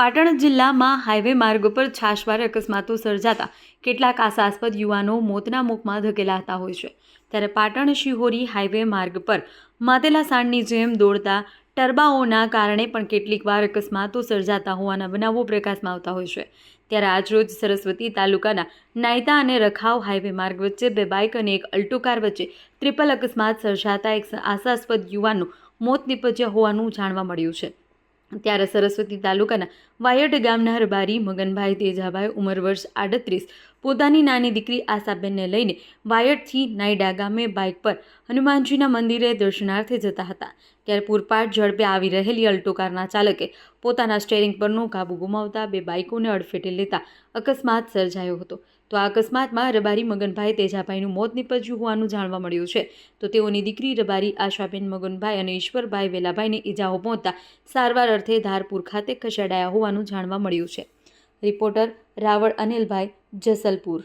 પાટણ જિલ્લામાં હાઈવે માર્ગ ઉપર છાશવારે અકસ્માતો સર્જાતા કેટલાક આશાસ્પદ યુવાનો મોતના મુખમાં ધકેલાતા હોય છે. ત્યારે પાટણ શિહોરી હાઈવે માર્ગ પર માતેલા સાંડની જેમ દોડતા ટરબાઓના કારણે પણ કેટલીક વાર અકસ્માતો સર્જાતા હોવાના બનાવો પ્રકાશમાં આવતા હોય છે. ત્યારે આજરોજ સરસ્વતી તાલુકાના નાયતા અને રખાવ હાઈવે માર્ગ વચ્ચે બે બાઇક અને એક અલ્ટો કાર વચ્ચે ટ્રિપલ અકસ્માત સર્જાતા એક આશાસ્પદ યુવાનનું મોત નિપજ્યા હોવાનું જાણવા મળ્યું છે. ત્યારે સરસ્વતી તાલુકાના વાયડ ગામના રબારી મગનભાઈ તેજાભાઈ ઉંમર વર્ષ આડત્રીસ પોતાની નાની દીકરી આશાબેનને લઈને વાયડથી નાયડા ગામે બાઇક પર હનુમાનજીના મંદિરે દર્શનાર્થે જતા હતા. ત્યારે પૂરપાટ ઝડપે આવી રહેલી અલ્ટો કારના ચાલકે પોતાના સ્ટેરિંગ પરનું કાબુ ગુમાવતા બે બાઇકોને અડફેટે લેતા અકસ્માત સર્જાયો હતો. તો આ અકસ્માતમાં રબારી મગનભાઈ તેજાભાઈનું મોત નીપજ્યું હોવાનું જાણવા મળ્યું છે. તો તેઓની દીકરી રબારી આશાબેન મગનભાઈ અને ઈશ્વરભાઈ વેલાભાઈને ઈજાઓ પહોંચતા સારવાર અર્થે ધારપુર ખાતે ખસેડાયા હોવાનું જાણવા મળ્યું છે. રિપોર્ટર રાવળ અનિલભાઈ જસલપુર.